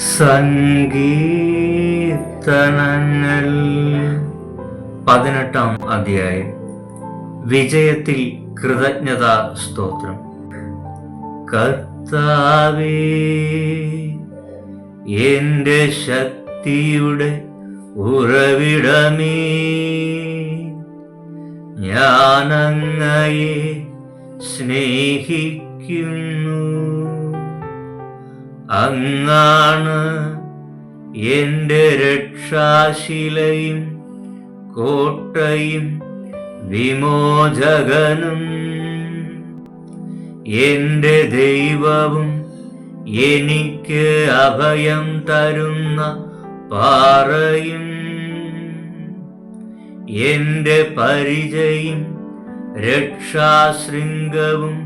സങ്കീർത്തനങ്ങൾ. പതിനെട്ടാം അധ്യായം. വിജയത്തിൽ കൃതജ്ഞത സ്തോത്രം. കർത്താവേ എന്റെ ശക്തിയുടെ ഉറവിടമേ ഞാനങ്ങയെ സ്നേഹിക്കുന്നു. അങ്ങാണ് എന്റെ രക്ഷാശിലയും കോട്ടയും വിമോചകനും. എന്റെ ദൈവവും എനിക്ക് അഭയം തരുന്ന പാറയും എന്റെ പരിചയും രക്ഷാശൃംഗവും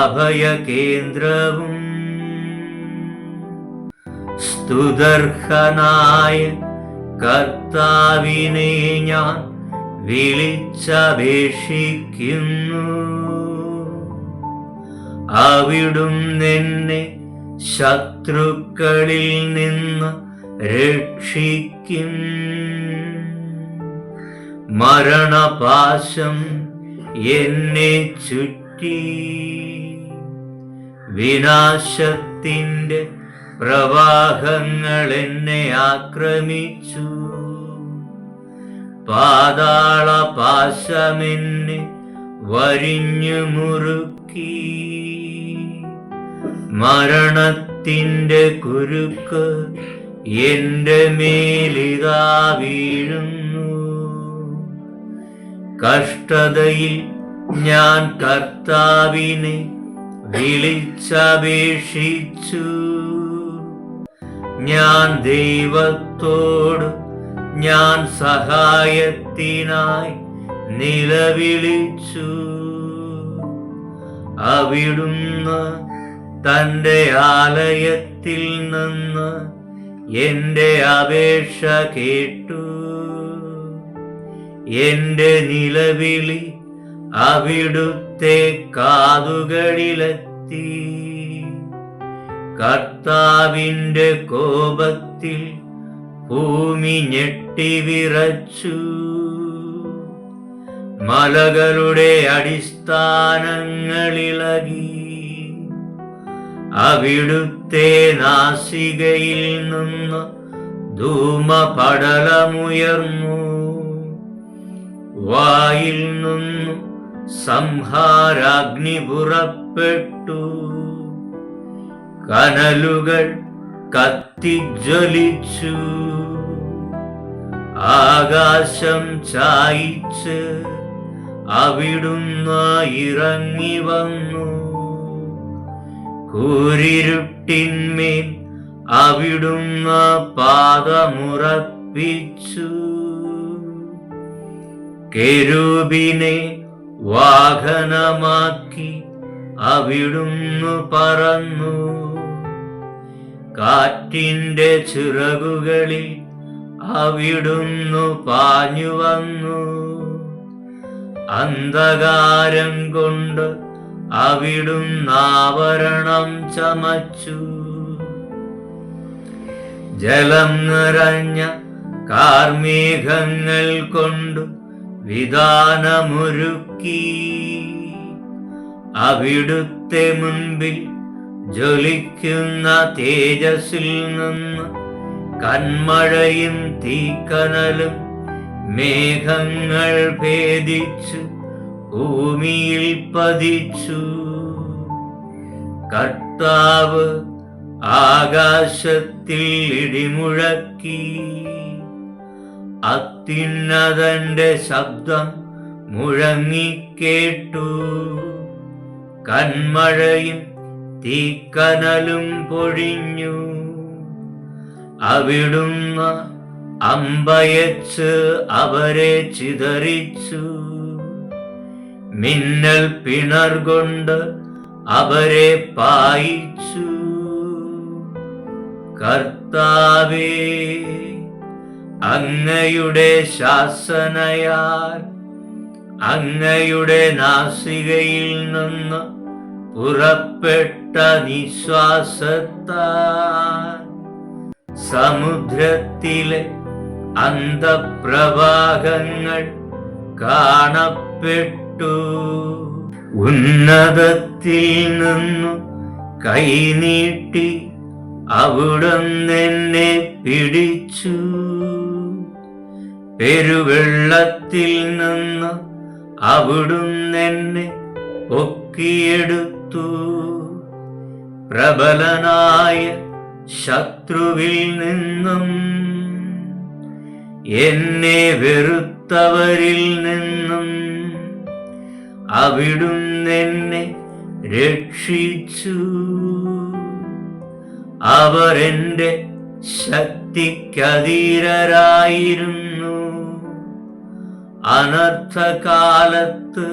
അഭയകേന്ദ്രവും സ്തുതർഹനായ കർത്താവിനെ ഞാൻ വിളിച്ചപേക്ഷിക്കുന്നു. അവിടും എന്നെ ശത്രുക്കളിൽ നിന്ന് രക്ഷിക്കും. മരണപാശം എന്നെ ചുറ്റി. വിനാശത്തിന്റെ പ്രവാഹങ്ങൾ എന്നെ ആക്രമിച്ചു. പാതാള പാശമെന്നെ വരിഞ്ഞു മുറുക്കി. മരണത്തിന്റെ കുരുക്ക് എന്റെ മേലിതാ വീഴുന്നു. കഷ്ടതയിൽ ഞാൻ കർത്താവിനെ വിളിച്ചപേക്ഷിച്ചു. ഞാൻ ദൈവത്തോട് ഞാൻ സഹായത്തിനായി നിലവിളിച്ചു. അവിടുന്ന് തന്റെ ആലയത്തിൽ നിന്ന് എന്റെ അപേക്ഷ കേട്ടു. എന്റെ നിലവിളി അവിടുത്തെ കാതുകളിലെത്തി. കർത്താവിന്റെ കോപത്തിൽ ഭൂമി ഞെട്ടി വിറച്ചു. മലകളുടെ അടിസ്ഥാനങ്ങളിളകി അവിടുത്തെ നാസികയിൽ നിന്ന് ധൂമപടലമുയർന്നു. വായിൽ നിന്നു സംഹാരാഗ്നി പുറപ്പെട്ടു. കനലുകൾ കത്തിജ്വലിച്ചു ആകാശം ചായിച്ച് അവിടുന്ന് ഇറങ്ങി വന്നു. കൂരിരുട്ടിന്മേൽ അവിടുന്ന് പാദമുറപ്പിച്ചു. കെരൂബിനെ വാഹനമാക്കി അവിടുന്ന് പറന്നു. കാറ്റിന്റെ ചിറകുകളിൽ അവിടുന്നു പാഞ്ഞു വന്നു. അന്ധകാരം കൊണ്ട് അവിടുന്നാവരണം ചമച്ചു. ജലം നിറഞ്ഞ കാർമേഘങ്ങൾ കൊണ്ടു വിധാനമൊരുക്കി. അവിടുത്തെ മുൻപിൽ ജ്വലിക്കുന്ന തേജസ്സിൽ നിന്ന് കന്മഴയും തീക്കനലും മേഘങ്ങൾ ഭേദിച്ചു ഭൂമിയിൽ പതിച്ചു. കർത്താവ് ആകാശത്തിൽ ഇടിമുഴക്കി അത്യുന്നതന്റെ ശബ്ദം മുഴങ്ങിക്കേട്ടു കന്മഴയും തീക്കനലും പൊഴിഞ്ഞു. അവിടുന്ന് അമ്പയച്ച് അവരെ ചിതറിച്ചു. മിന്നൽ പിണർ കൊണ്ട് അവരെ പായിച്ചു. കർത്താവേ അങ്ങയുടെ ശാസനയാൽ അങ്ങയുടെ നാസികയിൽ നിന്ന് പുറപ്പെട്ട നിശ്വാസത്താൽ സമുദ്രത്തിലെ അന്തപ്രവാഹങ്ങൾ കാണപ്പെട്ടു. ഉന്നതത്തിൽ നിന്നു കൈനീട്ടി അവിടുന്നെന്നെ പിടിച്ചു. പെരുവെള്ളത്തിൽ നിന്ന് അവിടുന്നെന്നെ പൊക്കിയെടുത്തു. പ്രബലനായ ശത്രുവിൽ നിന്നും എന്നെ വെറുത്തവരിൽ നിന്നും അവിടുന്നെന്നെ രക്ഷിച്ചു. അവർ എന്റെ ശക്തിക്കതീരായിരുന്നു അനർത്ഥകാലത്ത്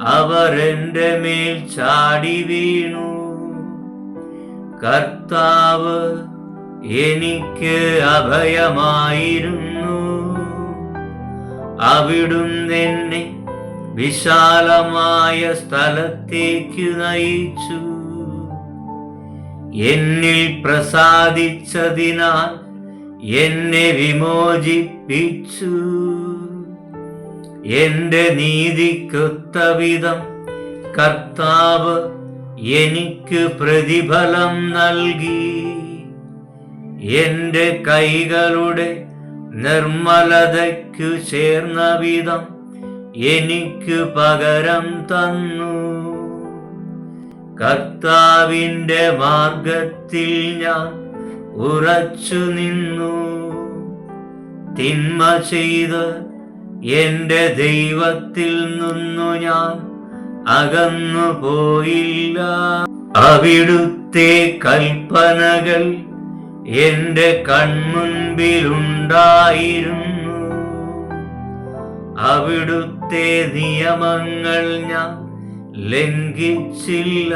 അവർ എന്റെ മേൽ ചാടി വീണു. കർത്താവ് എനിക്ക് അഭയമായിരുന്നു. അവിടുന്ന് എന്നെ വിശാലമായ സ്ഥലത്തേക്ക് നയിച്ചു. എന്നിൽ പ്രസാദിച്ചതിനാൽ എന്നെ വിമോചിപ്പിച്ചു. എന്റെ നീതിക്കൊത്ത വിധം കർത്താവ് എനിക്ക് പ്രതിഫലം നൽകി. എന്റെ കൈകളുടെ നിർമ്മലതയ്ക്കു ചേർന്ന വിധം എനിക്ക് പകരം തന്നു. കർത്താവിന്റെ മാർഗത്തിൽ ഞാൻ ഉറച്ചു നിന്നു. തിന്മ ചെയ്ത് എന്റെ ദൈവത്തിൽ നിന്നു ഞാൻ അകന്നു പോയില്ല. അവിടുത്തെ കൽപ്പനകൾ എന്റെ കൺമുൻപിലുണ്ടായിരുന്നു. അവിടുത്തെ നിയമങ്ങൾ ഞാൻ ലംഘിച്ചില്ല.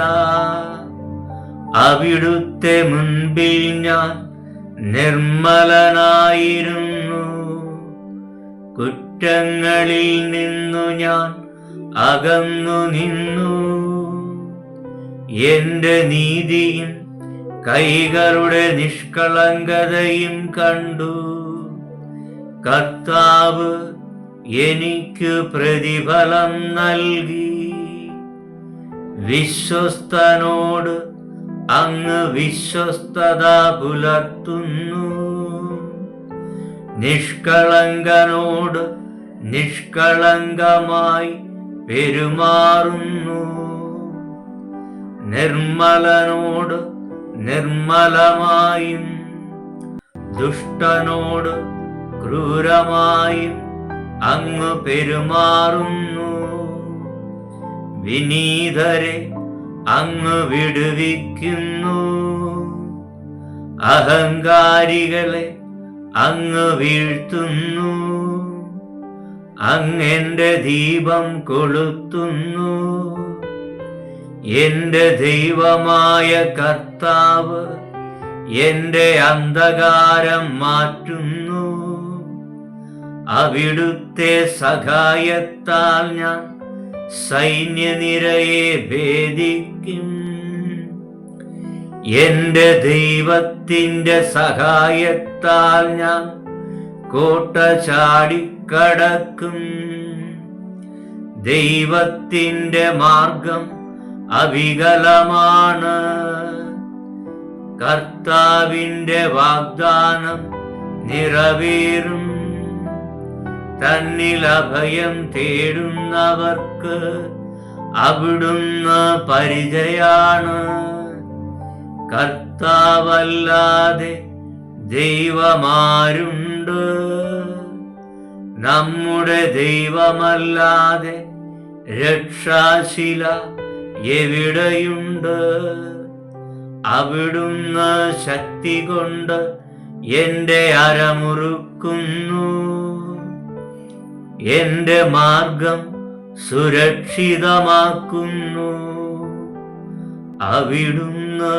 അവിടുത്തെ മുൻപിൽ ഞാൻ നിർമ്മലനായിരുന്നു. കുറ്റങ്ങളിൽ നിന്നു ഞാൻ അകന്നു നിന്നു. എന്റെ നീതിയും കൈകളുടെ നിഷ്കളങ്കതയും കണ്ടു. കർത്താവ് എനിക്ക് പ്രതിഫലം നൽകി. വിശ്വസ്തനോട് അങ്ങ് വിശ്വസ്തത പുലർത്തുന്നു. നിഷ്കളങ്കനോട് നിഷ്കളങ്കമായി പെരുമാറുന്നു. നിർമ്മലനോട് നിർമ്മലമായും ദുഷ്ടനോട് ക്രൂരമായും അങ്ങ് പെരുമാറുന്നു. വിനീതരെ അങ്ങ് വിടുവിക്കുന്നു. അഹങ്കാരികളെ അങ്ങ് വീഴ്ത്തുന്നു. അങ്ങെന്റെ ദീപം കൊളുത്തുന്നു. എന്റെ ദൈവമായ കർത്താവ് എന്റെ അന്ധകാരം മാറ്റുന്നു. അവിടുത്തെ സഹായത്താൽ ഞാൻ സൈന്യനിരയെ ഭേദിക്കും. എന്റെ ദൈവത്തിന്റെ സഹായത്താൽ ഞാൻ കോട്ട ചാടിക്കടക്കും ദൈവത്തിന്റെ മാർഗം അവികലമാണ്. കർത്താവിന്റെ വാഗ്ദാനം നിറവേറും. തന്നിൽ അഭയം തേടുന്നവർക്ക് അവിടുന്ന് പരിചയാണ്. കർത്താവല്ലാതെ ദൈവമാരുണ്ട്. നമ്മുടെ ദൈവമല്ലാതെ രക്ഷാശില എവിടെയുണ്ട്? അവിടുന്ന് ശക്തി കൊണ്ട് എന്റെ അരമുറുക്കുന്നു. എന്റെ മാർഗം സുരക്ഷിതമാക്കുന്നു. അവിടുന്ന്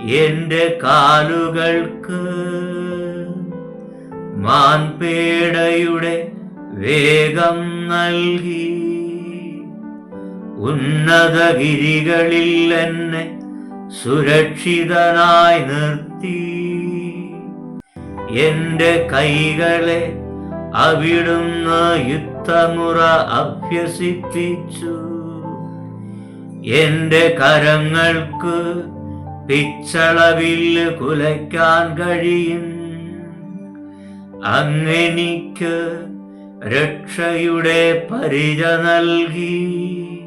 എന്റെ കാലുകൾക്ക് മാൻപേടയുടെ വേഗം നൽകി. ഉന്നതഗിരികളിൽ എന്നെ സുരക്ഷിതനായി നിർത്തി. എന്റെ കൈകളെ അവിടുന്ന് യുദ്ധമുറ അഭ്യസിപ്പിച്ചു. എന്റെ കരങ്ങൾക്ക് പിച്ചളവിൽ കുലയ്ക്കാൻ കഴിയും. അങ്ങെനിക്ക് രക്ഷയുടെ പരിച നൽകി.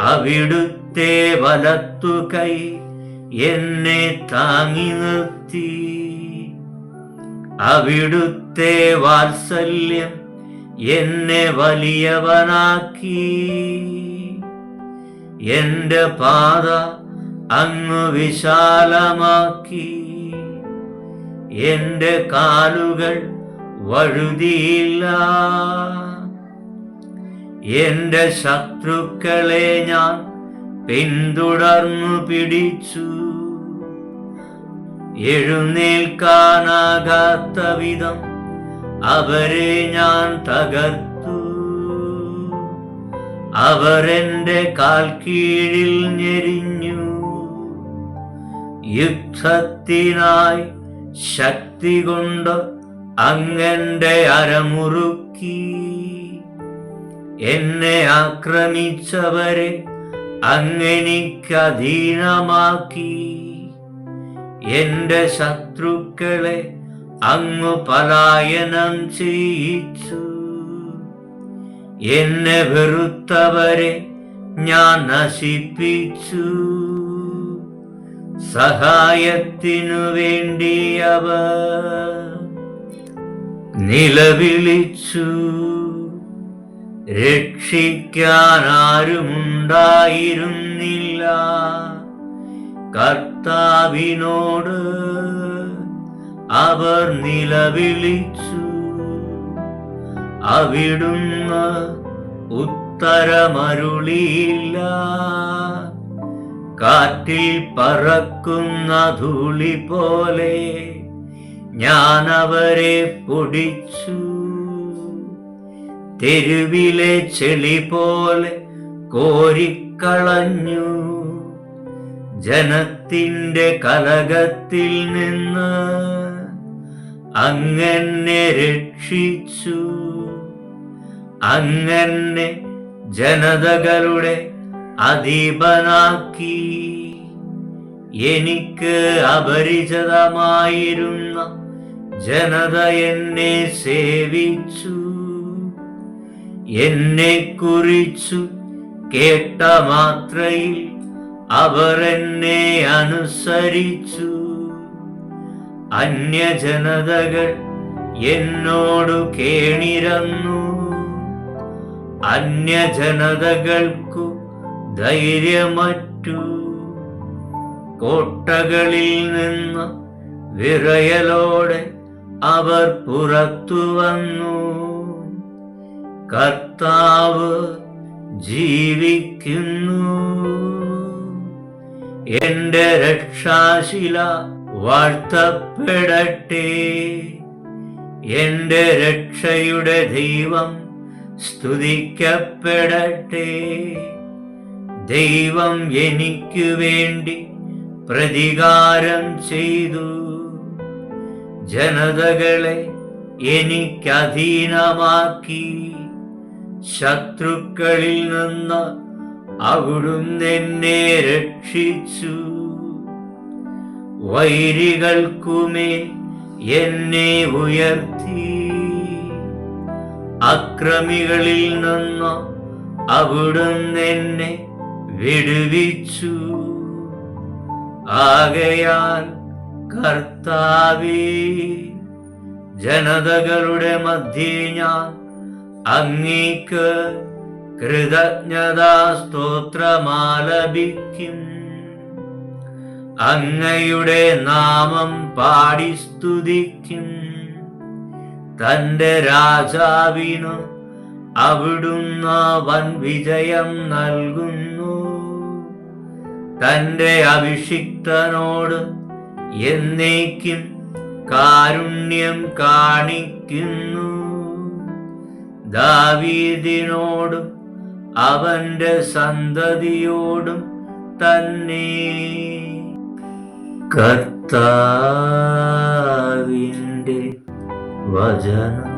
അവിടുത്തെ വലത്തു കൈ എന്നെ താങ്ങി നിർത്തി. അവിടുത്തെ വാത്സല്യം എന്നെ വലിയവനാക്കി. എന്റെ പാത അങ്ങ് വിശാലമാക്കി. എന്റെ കാലുകൾ വഴുതിയില്ല. എന്റെ ശത്രുക്കളെ ഞാൻ പിന്തുടർന്നു പിടിച്ചു. എഴുന്നേൽക്കാനാകാത്ത വിധം അവരെ ഞാൻ തകർത്തു. അവരെന്റെ കാൽ കീഴിൽ ഞെരിഞ്ഞു. യുദ്ധത്തിനായി ശക്തി കൊണ്ട് അങ്ങന്റെ അരമുറുക്കി. എന്നെ ആക്രമിച്ചവരെ അങ്ങനിക്കധീനമാക്കി. എന്റെ ശത്രുക്കളെ അങ്ങു പലായനം ചെയ്യിച്ചു. എന്നെ വെറുത്തവരെ ഞാൻ നശിപ്പിച്ചു. സഹായത്തിനു വേണ്ടി അവ നിലവിളിച്ചു. രക്ഷിക്കാൻ ആരുമുണ്ടായിരുന്നില്ല കർത്താവിനോട് അവർ നിലവിളിച്ചു. അവിടുന്ന് ഉത്തരമരുളിയില്ല. കാറ്റിൽ പറക്കുന്ന ധൂളി പോലെ ഞാൻ അവരെ പൊടിച്ചു. തെരുവിലെ ചെളി പോലെ കോരിക്കളഞ്ഞു. ജനത്തിന്റെ കലകത്തിൽ നിന്ന് അങ്ങനെ രക്ഷിച്ചു. അങ്ങനെ ജനതകളുടെ അധീപനാക്കി. എനിക്ക് അപരിചിതമായിരുന്ന ജനത എന്നെ സേവിച്ചു. എന്നെ കുറിച്ചു കേട്ട മാത്രയിൽ അവർ എന്നെ അനുസരിച്ചു. അന്യജനതകൾ എന്നോടു കേണിരന്നു. അന്യജനതകൾക്കു ധൈര്യമറ്റു. കോട്ടകളിൽ നിന്ന് വിറയലോടെ അവർ പുറത്തു വന്നു. കർത്താവ് ജീവിക്കുന്നു. എന്റെ രക്ഷാശില വാഴ്ത്തപ്പെടട്ടെ. എന്റെ രക്ഷയുടെ ദൈവം സ്തുതിക്കപ്പെടട്ടെ. ദൈവം എനിക്ക് വേണ്ടി പ്രതികാരം ചെയ്തു. ജനതകളെ എനിക്കധീനമാക്കി. ശത്രുക്കളിൽ നിന്ന് അവിടുന്ന് എന്നെ രക്ഷിച്ചു. വൈരികൾക്കുമേ എന്നെ ഉയർത്തി. അക്രമികളിൽ നിന്ന് അവിടുന്ന് എന്നെ വിടുവിച്ചു. ആകയാൽ കർത്താവേ ജനതകളുടെ മധ്യേ ഞാൻ അങ്ങേക്ക് കൃതജ്ഞതാ സ്തോത്രമാലപിക്കും അങ്ങയുടെ നാമം പാടി സ്തുതിക്കും. തന്റെ രാജാവിനു അവിടുന്ന് വൻ വിജയം നൽകുന്നു. തന്റെ അഭിഷിക്തനോട് എന്നേക്കും കാരുണ്യം കാണിക്കുന്നു. ദാവീദിനോടും അവന്റെ സന്തതിയോടും തന്നെ. കർത്താവിന്റെ വചനം